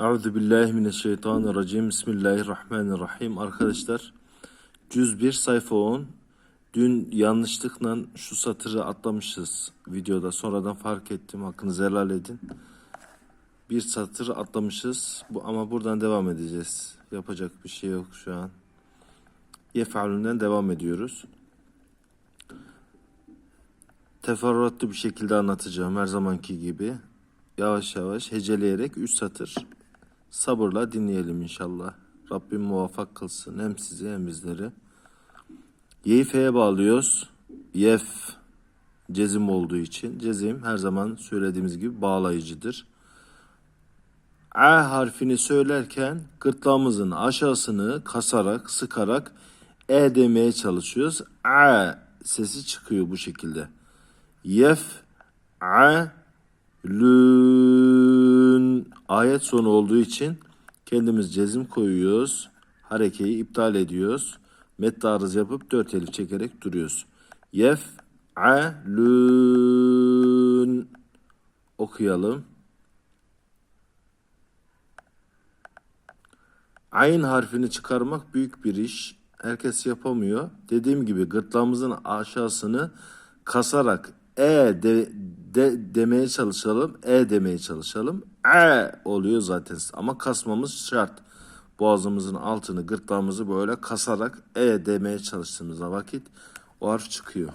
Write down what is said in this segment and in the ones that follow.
Euzu billahi mineşşeytanirracim. Bismillahirrahmanirrahim. Arkadaşlar cüz 1 sayfa 10. Dün yanlışlıkla şu satırı atlamışız videoda. Sonradan fark ettim. Hakkınızı helal edin. Bir satır atlamışız. Bu ama buradan devam edeceğiz. Yapacak bir şey yok şu an. Yef'alünden devam ediyoruz. Teferruatlı bir şekilde anlatacağım her zamanki gibi. Yavaş yavaş heceleyerek 3 satır sabırla dinleyelim inşallah. Rabbim muvaffak kılsın hem sizi hem bizleri. Y'yi F'ye bağlıyoruz. Yef cezim olduğu için. Cezim her zaman söylediğimiz gibi bağlayıcıdır. A harfini söylerken gırtlağımızın aşağısını kasarak, sıkarak E demeye çalışıyoruz. A sesi çıkıyor bu şekilde. Yef, a, lün. Ayet sonu olduğu için kendimiz cezim koyuyoruz. Harekeyi iptal ediyoruz. Met arız yapıp dört elif çekerek duruyoruz. Yef, a, lün. Okuyalım. Ayn harfini çıkarmak büyük bir iş. Herkes yapamıyor. Dediğim gibi gırtlağımızın aşağısını kasarak e de, de demeye çalışalım. E demeye çalışalım. E oluyor zaten ama kasmamız şart. Boğazımızın altını, gırtlağımızı böyle kasarak e demeye çalıştığımız vakit o harf çıkıyor.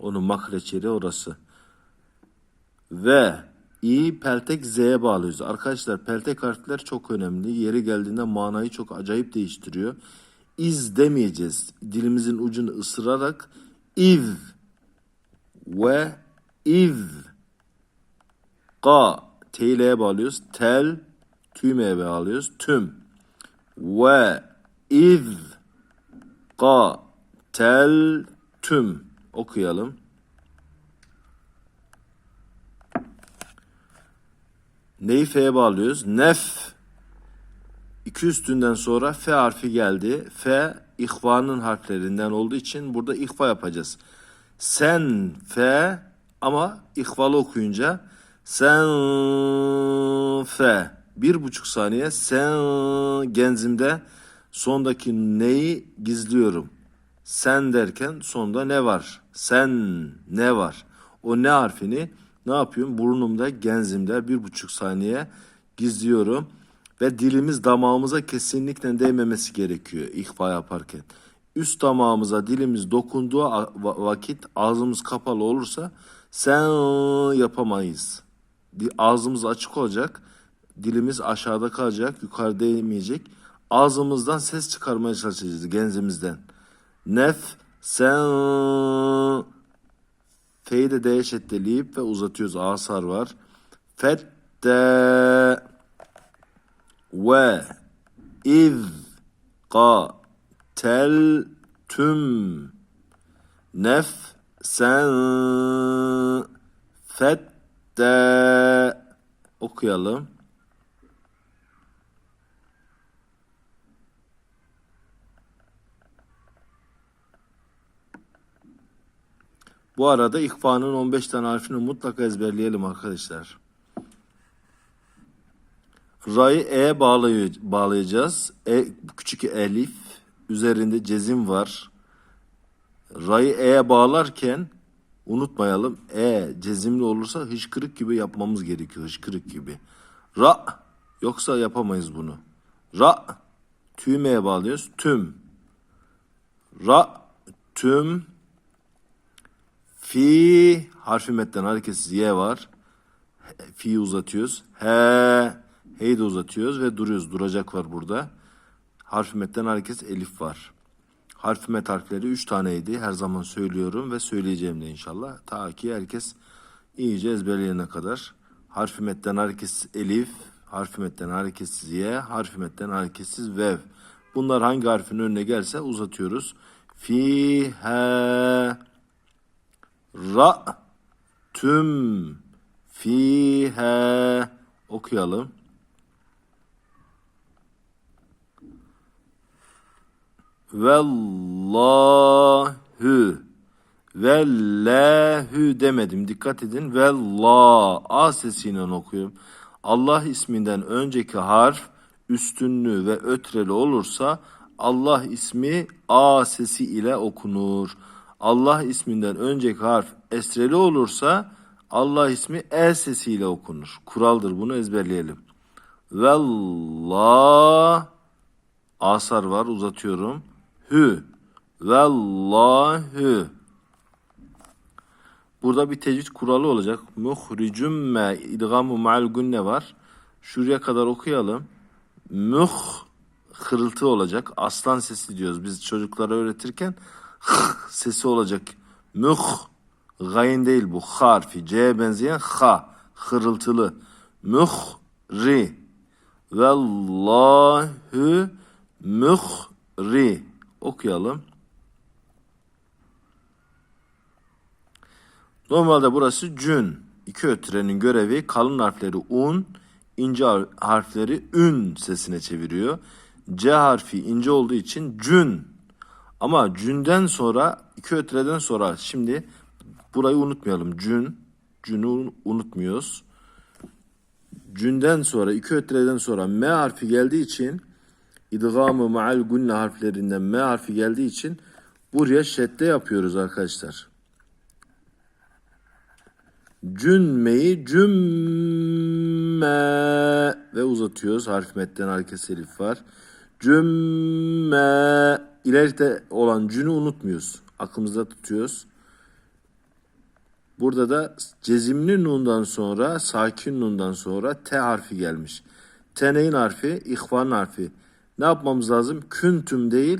Onun mahreç yeri orası. Ve i peltek z'ye bağlıyoruz. Arkadaşlar peltek harfler çok önemli. Yeri geldiğinde manayı çok acayip değiştiriyor. İz demeyeceğiz. Dilimizin ucunu ısırarak iv ve iv ka teyleye bağlıyoruz. Tel tüymeye bağlıyoruz. Tüm ve iv ka tel tüm okuyalım. Neyi F'ye bağlıyoruz? Nef. İki üstünden sonra F harfi geldi. F ihvanın harflerinden olduğu için burada ihva yapacağız. Sen F ama ihvalı okuyunca sen F. Bir buçuk saniye sen genzimde sondaki neyi gizliyorum. Sen derken sonda ne var? Sen ne var? O ne harfini ne yapıyorum? Burnumda, genzimde bir buçuk saniye gizliyorum. Ve dilimiz damağımıza kesinlikle değmemesi gerekiyor ihfa yaparken. Üst damağımıza dilimiz dokunduğu vakit ağzımız kapalı olursa sen yapamayız. Ağzımız açık olacak. Dilimiz aşağıda kalacak, yukarıda değmeyecek. Ağzımızdan ses çıkarmaya çalışacağız genzimizden. Nef, sen F'yi de D'ye şeddeleyip ve uzatıyoruz. Asar var. Fette ve iz ka tel tüm nef sen fette okuyalım. Bu arada ihfanın 15 tane harfini mutlaka ezberleyelim arkadaşlar. Ra'yı E bağlay bağlayacağız. E, küçük elif. Üzerinde cezim var. Ra'yı E'ye bağlarken unutmayalım. E cezimli olursa hışkırık gibi yapmamız gerekiyor. Hışkırık gibi. Ra yoksa yapamayız bunu. Ra tüymeye bağlıyoruz. Tüm. Ra tüm Fi harfi metten hareketsiz y var. Fi uzatıyoruz. He heyi de uzatıyoruz ve duruyoruz. Duracak var burada. Harfi metten hareketsiz elif var. Harfi met harfleri 3 taneydi. Her zaman söylüyorum ve söyleyeceğim de inşallah. Ta ki herkes iyice ezberleyene kadar. Harfi metten hareketsiz elif, harfi metten hareketsiz y, harfi metten hareketsiz vev. Bunlar hangi harfin önüne gelse uzatıyoruz. Fi, he, Ra tüm fihe okuyalım. Vellahü Vellahü demedim. Dikkat edin. Vella A sesiyle okuyorum. Allah isminden önceki harf üstünlü ve ötreli olursa Allah ismi A sesi ile okunur. Allah isminden önceki harf esreli olursa Allah ismi E sesiyle okunur. Kuraldır bunu ezberleyelim. Vellah asar var uzatıyorum. Hü. Vellahü. Burada bir tecvid kuralı olacak. Muhricum me idgamu ma'al gunne var. Şuraya kadar okuyalım. Muh hırıltı olacak. Aslan sesi diyoruz biz çocuklara öğretirken. sesi olacak. Muh gayin değil bu. Ha harfi. C'ye benzeyen ha. Hırıltılı. Muhri. Vallahü muhri. Okuyalım. Normalde burası cün. İki ötürenin görevi kalın harfleri un, ince har- harfleri ün sesine çeviriyor. C harfi ince olduğu için cün. Ama cünden sonra, iki ötüreden sonra şimdi burayı unutmayalım. Cün, cünü un- unutmuyoruz. Cünden sonra, iki ötüreden sonra M harfi geldiği için idgamı ma'al gunne harflerinden M harfi geldiği için buraya şedde yapıyoruz arkadaşlar. Cünmeyi cümme ve uzatıyoruz. Harf metten hareket elif var. Cümme ileride olan cünü unutmuyoruz. Aklımızda tutuyoruz. Burada da cezimli nundan sonra, sakin nundan sonra T harfi gelmiş. T neyin harfi? İhvan harfi. Ne yapmamız lazım? Küntüm değil,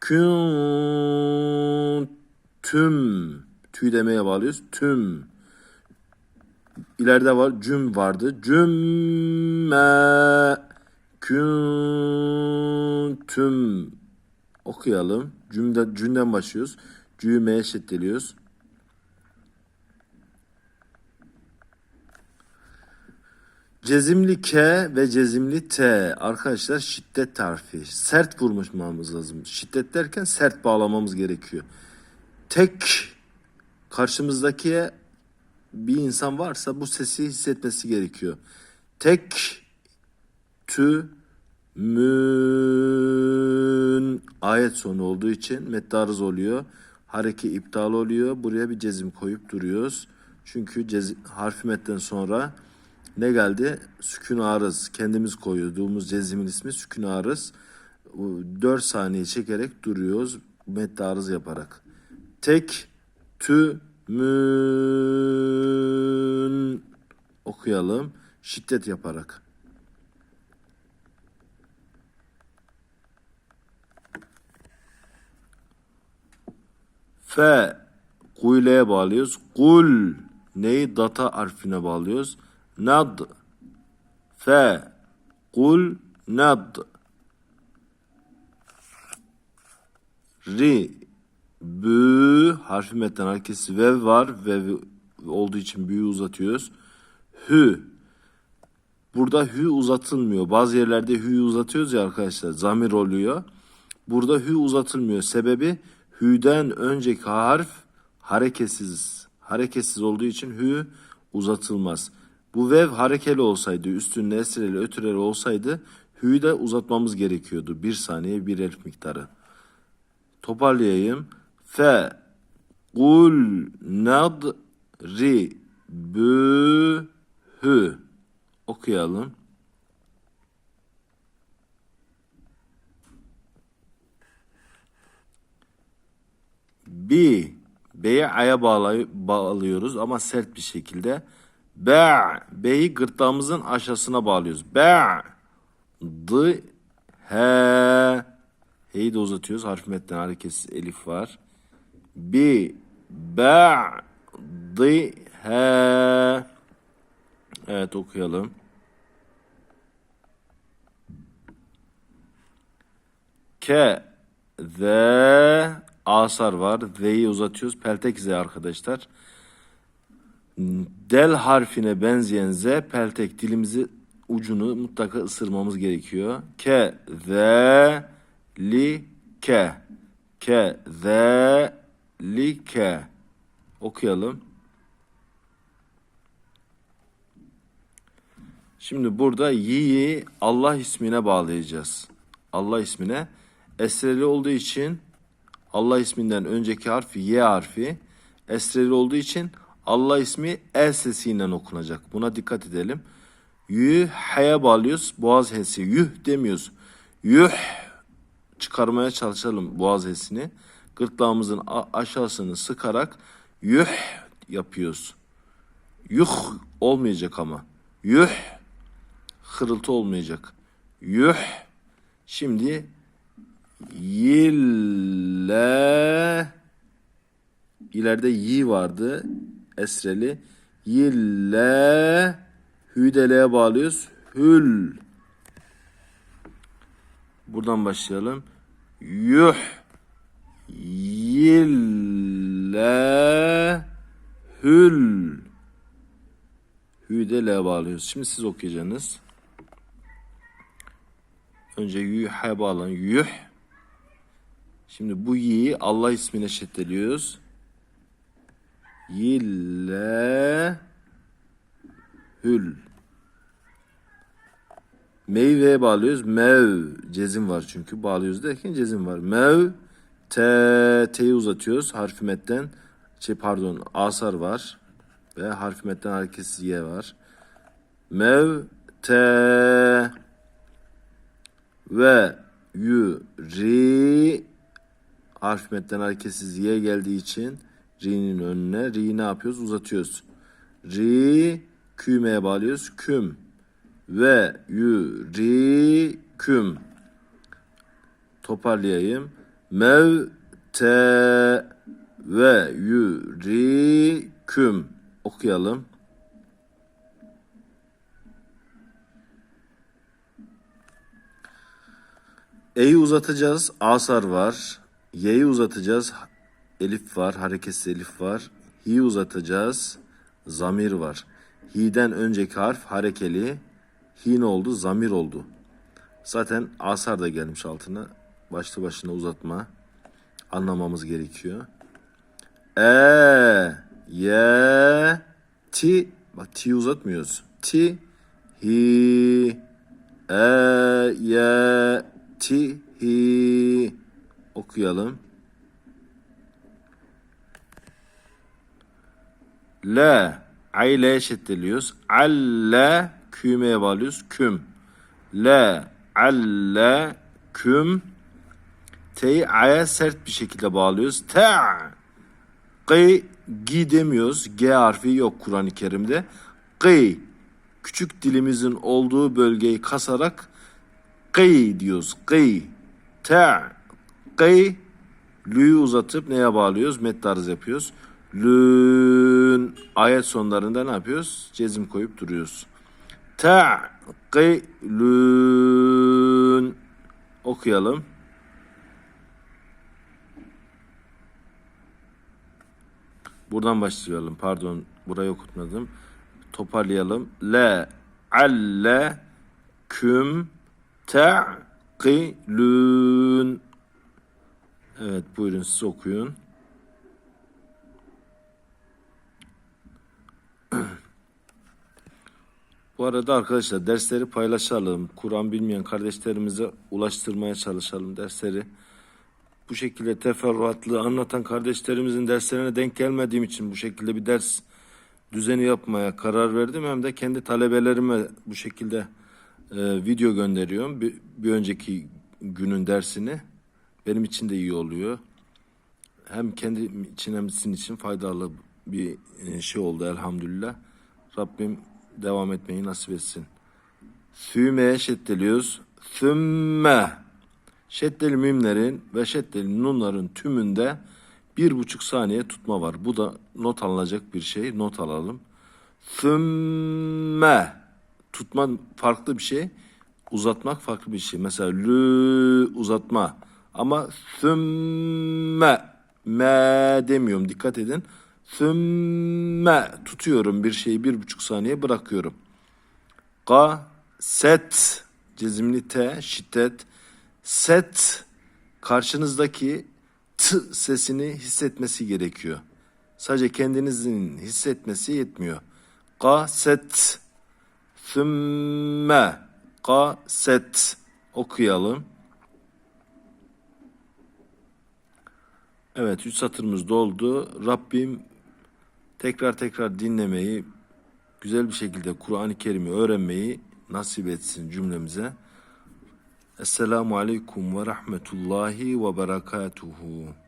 küntüm. Tüy demeye bağlıyoruz. Tüm. İleride var cüm vardı. Cümme küntüm okuyalım. Cümle, cümden başlıyoruz. Cümeye şiddeliyoruz. Cezimli K ve cezimli T arkadaşlar şiddet tarifi. Sert vurmamız lazım. Şiddet derken sert bağlamamız gerekiyor. Tek karşımızdakiye bir insan varsa bu sesi hissetmesi gerekiyor. Tek tü mün ayet sonu olduğu için mettarız oluyor. Hareke iptal oluyor. Buraya bir cezim koyup duruyoruz. Çünkü cez, harfi sonra ne geldi? Sükun arız. Kendimiz koyduğumuz cezimin ismi sükun arız. 4 saniye çekerek duruyoruz. Mette arız yaparak. Tek tü mün okuyalım. Şiddet yaparak. Fe kuyleye bağlıyoruz. Kul neyi data harfine bağlıyoruz. Nad fe kul nad ri bü harfi metten harekesi ve var ve olduğu için büyü uzatıyoruz. Hü Burada hü uzatılmıyor. Bazı yerlerde hü uzatıyoruz ya arkadaşlar. Zamir oluyor. Burada hü uzatılmıyor. Sebebi hüden önceki harf hareketsiz. Hareketsiz olduğu için hü uzatılmaz. Bu vev harekeli olsaydı, üstünde esreli, ötüreli olsaydı hü'yü de uzatmamız gerekiyordu. Bir saniye bir elf miktarı. Toparlayayım. Fe, kul, nad, ri, bü, hü. Okuyalım. Bi, B'ye aya bağlıyoruz ama sert bir şekilde. Be, B'yi gırtlağımızın aşağısına bağlıyoruz. Be, D, He, He'yi de uzatıyoruz. Harf metten hareketsiz elif var. Bi, Be, D, He. Evet okuyalım. Ke, ze, asar var. Z'yi uzatıyoruz. Peltek Z arkadaşlar. Del harfine benzeyen Z peltek dilimizi ucunu mutlaka ısırmamız gerekiyor. Ke, ze, li, ke. Ke, ze, li, ke. Okuyalım. Şimdi burada yi'yi Allah ismine bağlayacağız. Allah ismine. Esreli olduğu için Allah isminden önceki harf Y harfi. Esreli olduğu için Allah ismi el sesiyle okunacak. Buna dikkat edelim. Yuh h'ye bağlıyoruz. Boğaz h'si. Yuh demiyoruz. Yuh çıkarmaya çalışalım boğaz h'sini. Gırtlağımızın aşağısını sıkarak yuh yapıyoruz. Yuh olmayacak ama. Yuh hırıltı olmayacak. Yuh şimdi yille ileride yi vardı esreli. Yille hüdeleye bağlıyoruz. Hül Buradan başlayalım. Yuh yille hül Hü'de L bağlıyoruz. Şimdi siz okuyacaksınız. Önce yuh'e bağlan. Yuh. Şimdi bu yi'yi Allah ismine şeddeliyoruz. Yille hül. Meyveye bağlıyoruz. Mev. Cezim var çünkü. Bağlıyoruz derken cezim var. Mev. T. T'yi uzatıyoruz. Harfi metten. Şey pardon. Asar var. Ve harfi metten hareketsiz Y var. Mev. T. Ve. Yu. Ri. Harfi metten hareketsiz Y geldiği için Ri'nin önüne. Ri'yi ne yapıyoruz? Uzatıyoruz. Ri. Kümeye bağlıyoruz. Küm ve yüriküm. Toparlayayım. Mev te ve yüriküm. Okuyalım. E'yi uzatacağız. Asar var. Y'yi uzatacağız. Elif var. Hareketsiz elif var. Hi'yi uzatacağız. Zamir var. Hi'den önceki harf harekeli. Hi ne oldu? Zamir oldu. Zaten asar da gelmiş altına. Başlı başına uzatma. Anlamamız gerekiyor. E, ye, ti. Bak ti uzatmıyoruz. Ti, hi, e, ye, ti, hi. Okuyalım. Le, ayle şeddeliyoruz. Alle, kümeye bağlıyoruz. Küm. Le, alle, küm. T'yi A'ya sert bir şekilde bağlıyoruz. Ta. Gı, gi demiyoruz. G harfi yok Kur'an-ı Kerim'de. Gı. Küçük dilimizin olduğu bölgeyi kasarak gı diyoruz. Gı. Ta. Gı. Lü'yü uzatıp neye bağlıyoruz? Mettarız yapıyoruz. Lün. Ayet sonlarında ne yapıyoruz? Cezim koyup duruyoruz. Ta'qilun okuyalım. Buradan başlayalım. Pardon, burayı okutmadım. Toparlayalım. La alle küm ta'qilun. Evet, buyurun siz okuyun. Bu arada arkadaşlar dersleri paylaşalım. Kur'an bilmeyen kardeşlerimize ulaştırmaya çalışalım dersleri. Bu şekilde teferruatlı anlatan kardeşlerimizin derslerine denk gelmediğim için bu şekilde bir ders düzeni yapmaya karar verdim. Hem de kendi talebelerime bu şekilde e, video gönderiyorum. Bir, bir önceki günün dersini. Benim için de iyi oluyor. Hem kendim için hem sizin için faydalı bir e, şey oldu elhamdülillah. Rabbim devam etmeyi nasip etsin. Süme'ye şeddeliyoruz. Sümme. Şeddeli mimlerin ve şeddeli nunların tümünde bir buçuk saniye tutma var. Bu da not alınacak bir şey. Not alalım. Sümme. Tutma farklı bir şey. Uzatmak farklı bir şey. Mesela lü uzatma. Ama sümme. Me demiyorum. Dikkat edin. Sümme tutuyorum bir şeyi bir buçuk saniye bırakıyorum. Ga set cezimli t şiddet set karşınızdaki t sesini hissetmesi gerekiyor. Sadece kendinizin hissetmesi yetmiyor. Ga set Sümme kaset okuyalım. Evet, üç satırımız doldu. Rabbim tekrar tekrar dinlemeyi, güzel bir şekilde Kur'an-ı Kerim'i öğrenmeyi nasip etsin cümlemize. Esselamu Aleyküm ve Rahmetullahi ve Berekatuhu.